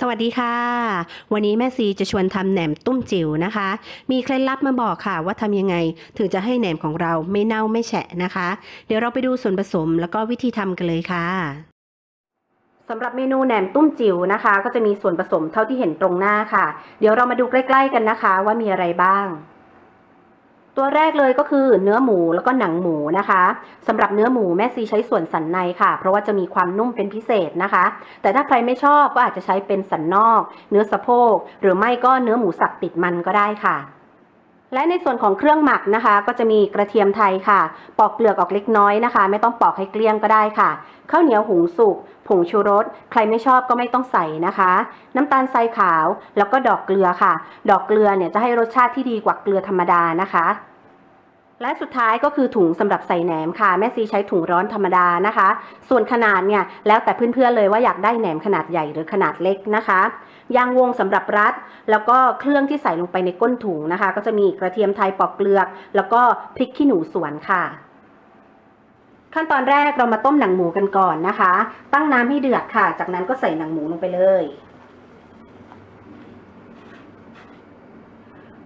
สวัสดีค่ะ วันนี้แม่ซีจะชวนทำแหนมตุ้มจิ๋วนะคะ มีเคล็ดลับมาบอกค่ะ ว่าทำยังไงถึงจะให้แหนมของเราไม่เน่าไม่แฉะนะคะ เดี๋ยวเราไปดูส่วนผสมแล้วก็วิธีทำกันเลยค่ะสำหรับเมนูแหนมตุ้มจิ๋วนะคะ ก็จะมีส่วนผสมเท่าที่เห็นตรงหน้าค่ะ เดี๋ยวเรามาดูใกล้ ๆ กันนะคะ ว่ามีอะไรบ้าง ตัวแรกเลยก็คือเนื้อหมูแล้วก็หนังหมูนะคะสำหรับเนื้อหมูแม่ซีใช้ส่วนสันในค่ะ เพราะว่าจะมีความนุ่มเป็นพิเศษนะคะ แต่ถ้าใครไม่ชอบก็อาจจะใช้เป็นสันนอก เนื้อสะโพก หรือไม่ก็เนื้อหมูสับติดมันก็ได้ค่ะและในส่วนของเครื่องหมักนะคะ ก็จะมีกระเทียมไทยค่ะ ปอกเปลือกออกเล็กน้อยนะคะ ไม่ต้องปอกให้เกลี้ยงก็ได้ค่ะข้าวเหนียวหุงสุกผงชูรส ใครไม่ชอบก็ไม่ต้องใส่นะคะ น้ำตาลทรายขาวแล้วก็ดอกเกลือค่ะ ดอกเกลือเนี่ยจะให้รสชาติที่ดีกว่าเกลือธรรมดานะคะ และสุดท้ายก็คือถุงสำหรับใส่แหนมค่ะ แม่ซีใช้ถุงร้อนธรรมดานะคะ ส่วนขนาดเนี่ยแล้วแต่เพื่อนๆเลยว่าอยากได้แหนมขนาดใหญ่หรือขนาดเล็กนะคะยางวงสำหรับรัด แล้วก็เครื่องที่ใส่ลงไปในก้นถุงนะคะ ก็จะมีกระเทียมไทยปอกเปลือก แล้วก็พริกขี้หนูสวนค่ะ ขั้นตอนแรกเรามาต้มหนังหมูกันก่อนนะคะ ตั้งน้ำให้เดือดค่ะ จากนั้นก็ใส่หนังหมูลงไปเลย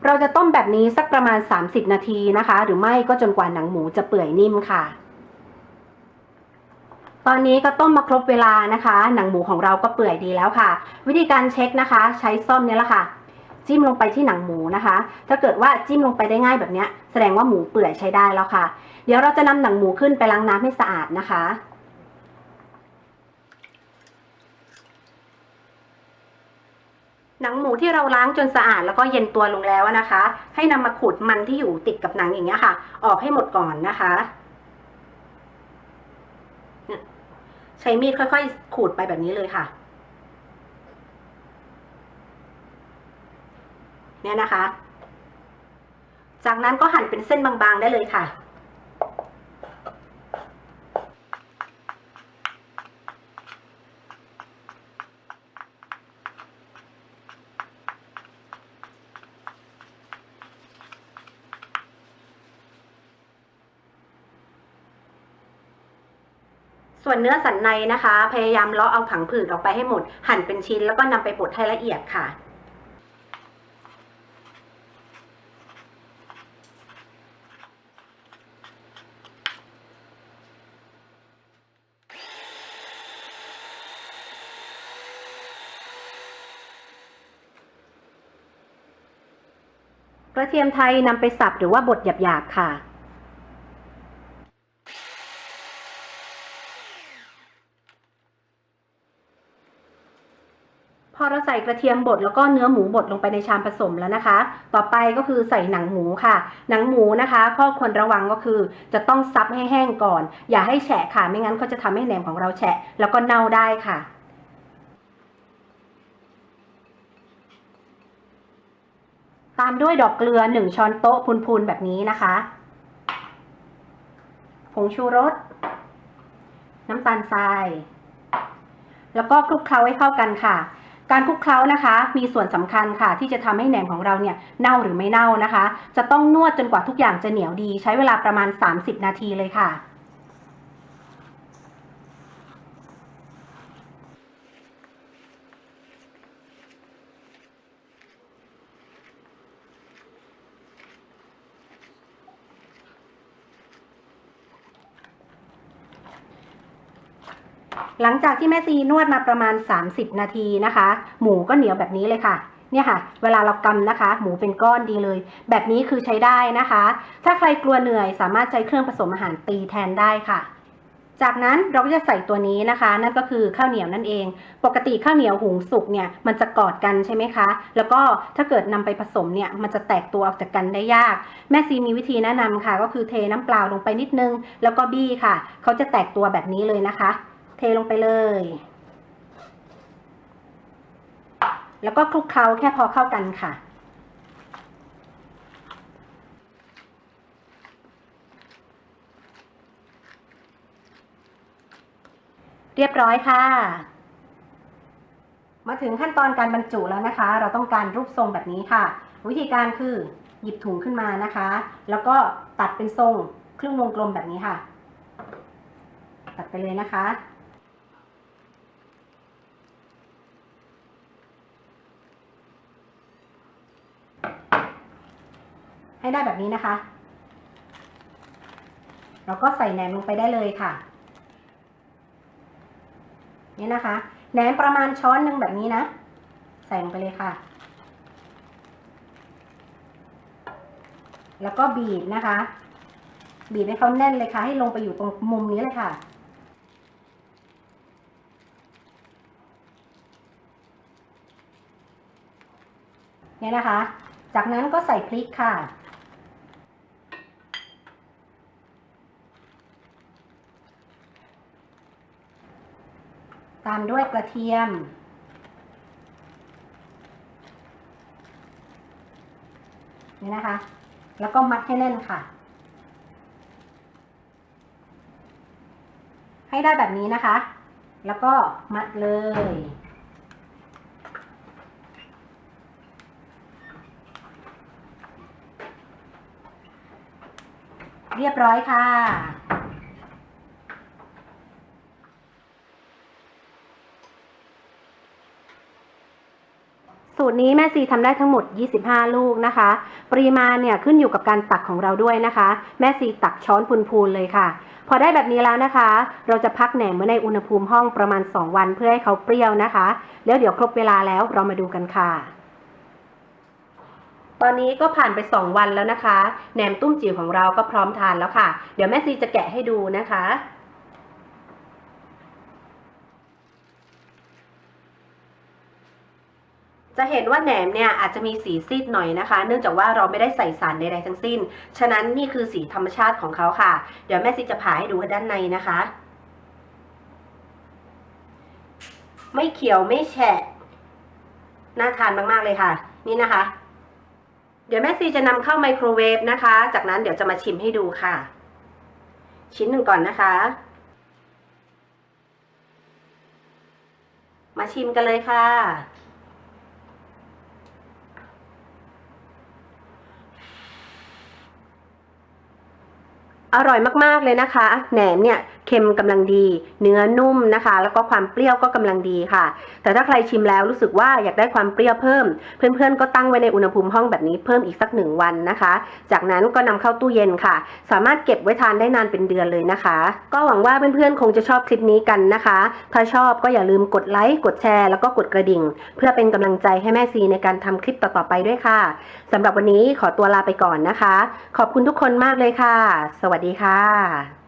เราจะต้มแบบนี้สักประมาณ 30 นาทีนะคะ หรือไม่ก็จนกว่าหนังหมูจะเปื่อยนิ่มค่ะ ตอนนี้ก็ต้มมาครบเวลานะคะ หนังหมูของเราก็เปื่อยดีแล้วค่ะ วิธีการเช็คนะคะ ใช้ซ่อมเนี่ยแหละค่ะ จิ้มลงไปที่หนังหมูนะคะ ถ้าเกิดว่าจิ้มลงไปได้ง่ายแบบนี้แสดงว่าหมูเปื่อยใช้ได้แล้วค่ะ เดี๋ยวเราจะนำหนังหมูขึ้นไปล้างน้ำให้สะอาดนะคะ หนังหมูที่เราล้างจนสะอาดแล้วก็เย็นตัวลงแล้วนะคะ ให้นำมาขูดมันที่อยู่ติดกับหนังอย่างเงี้ยค่ะ ออกให้หมดก่อนนะคะ ใช้มีดค่อยๆ ขูดไปแบบนี้เลยค่ะ เนี่ยนะคะ จากนั้นก็หั่นเป็นเส้นบางๆได้เลยค่ะ ส่วนเนื้อสันในนะคะ พยายามเลาะเอาผังผืดออกไปให้หมด หั่นเป็นชิ้นแล้วก็นำไปบดให้ละเอียดค่ะกระเทียมไทยนำไปสับหรือว่าบดหยาบๆค่ะ พอเราใส่กระเทียมบดแล้วก็เนื้อหมูบดลงไปในชามผสมแล้วนะคะ ต่อไปก็คือใส่หนังหมูค่ะ หนังหมูนะคะ ข้อควรระวังก็คือ จะต้องซับให้แห้งก่อน อย่าให้แฉะค่ะ ไม่งั้นก็จะทำให้แหนมของเราแฉะ แล้วก็เน่าได้ค่ะตามด้วยดอกเกลือหนึ่งช้อนโต๊ะพูนๆ แบบนี้นะคะ ผงชูรส น้ำตาลทราย แล้วก็คลุกเคล้าให้เข้ากันค่ะ การคลุกเคล้านะคะ มีส่วนสำคัญค่ะ ที่จะทำให้แหนมของเราเนี่ยเน่าหรือไม่เน่านะคะ จะต้องนวดจนกว่าทุกอย่างจะเหนียวดี ใช้เวลาประมาณ 30 นาทีเลยค่ะ หลังจากที่แม่ซีนวดมาประมาณ 30 นาทีนะคะ หมูก็เหนียวแบบนี้เลยค่ะเนี่ยค่ะ เวลาเรากำนะคะ หมูเป็นก้อนดีเลย แบบนี้คือใช้ได้นะคะ ถ้าใครกลัวเหนื่อยสามารถใช้เครื่องผสมอาหารตีแทนได้ค่ะ จากนั้นเราก็จะใส่ตัวนี้นะคะ นั่นก็คือข้าวเหนียวนั่นเอง ปกติข้าวเหนียวหุงสุกเนี่ยมันจะกอดกันใช่ไหมคะ แล้วก็ถ้าเกิดนำไปผสมเนี่ยมันจะแตกตัวออกจากกันได้ยาก แม่ซีมีวิธีแนะนำค่ะ ก็คือเทน้ำเปล่าลงไปนิดนึง แล้วก็บี้ค่ะ เขาจะแตกตัวแบบนี้เลยนะคะ เทลงไปเลย แล้วก็คลุกเคล้าแค่พอเข้ากันค่ะ เรียบร้อยค่ะ มาถึงขั้นตอนการบรรจุแล้วนะคะ เราต้องการรูปทรงแบบนี้ค่ะ วิธีการคือหยิบถุงขึ้นมานะคะ แล้วก็ตัดเป็นทรงครึ่งวงกลมแบบนี้ค่ะ ตัดไปเลยนะคะ ให้ได้แบบนี้นะคะ เราก็ใส่แหนมลงไปได้เลยค่ะ นี่นะคะแหนมประมาณช้อนหนึ่งแบบนี้นะ ใส่ลงไปเลยค่ะ แล้วก็บีบนะคะ บีบให้เขาแน่นเลยค่ะ ให้ลงไปอยู่ตรงมุมนี้เลยค่ะเนี่ยนะคะ จากนั้นก็ใส่พริกค่ะ ตามด้วยกระเทียม นี่นะคะ แล้วก็มัดให้แน่นค่ะ ให้ได้แบบนี้นะคะ แล้วก็มัดเลยเรียบร้อยค่ะ สู ตรนี้แม่ซีทำได้ทั้งหมด 25 ลูกนะคะ ปริมาณเนี่ยขึ้นอยู่กับการตักของเราด้วยนะคะ แม่ซีตักช้อนพูนๆเลยค่ะ พอได้แบบนี้แล้วนะคะ เราจะพักแหนมไว้ในอุณหภูมิห้องประมาณ 2 วันเพื่อให้เขาเปรี้ยวนะคะ แล้วเดี๋ยวครบเวลาแล้วเรามาดูกันค่ะตอนนี้ก็ผ่านไป 2 วันแล้วนะคะ แหนมตุ้มจิ๋วของเราก็พร้อมทานแล้วค่ะ เดี๋ยวแม่ซีจะแกะให้ดูนะคะ จะเห็นว่าแหนมเนี่ยอาจจะมีสีซีดหน่อยนะคะ เนื่องจากว่าเราไม่ได้ใส่สารใดๆทั้งสิ้น ฉะนั้นนี่คือสีธรรมชาติของเขาค่ะ เดี๋ยวแม่ซีจะผ่าให้ดูด้านในนะคะ ไม่เขียวไม่แฉะ น่าทานมากๆเลยค่ะ นี่นะคะ เดี๋ยวแม่ซีจะนำเข้าไมโครเวฟนะคะ จากนั้นเดี๋ยวจะมาชิมให้ดูค่ะ ชิ้นหนึ่งก่อนนะคะ มาชิมกันเลยค่ะ อร่อยมากๆเลยนะคะ แหนมเนี่ย เค็มกำลังดี เนื้อนุ่มนะคะ แล้วก็ความเปรี้ยวก็กำลังดีค่ะ แต่ถ้าใครชิมแล้วรู้สึกว่าอยากได้ความเปรี้ยวเพิ่ม เพื่อนๆก็ตั้งไว้ในอุณหภูมิห้องแบบนี้เพิ่มอีกสักหนึ่งวันนะคะ จากนั้นก็นำเข้าตู้เย็นค่ะ สามารถเก็บไว้ทานได้นานเป็นเดือนเลยนะคะ ก็หวังว่าเพื่อนๆคงจะชอบคลิปนี้กันนะคะ ถ้าชอบก็อย่าลืมกดไลค์กดแชร์แล้วก็กดกระดิ่ง เพื่อเป็นกำลังใจให้แม่ซีในการทำคลิปต่อๆไปด้วยค่ะสำหรับวันนี้ขอตัวลาไปก่อนนะคะ ขอบคุณทุกคนมากเลยค่ะ สวัสดีค่ะ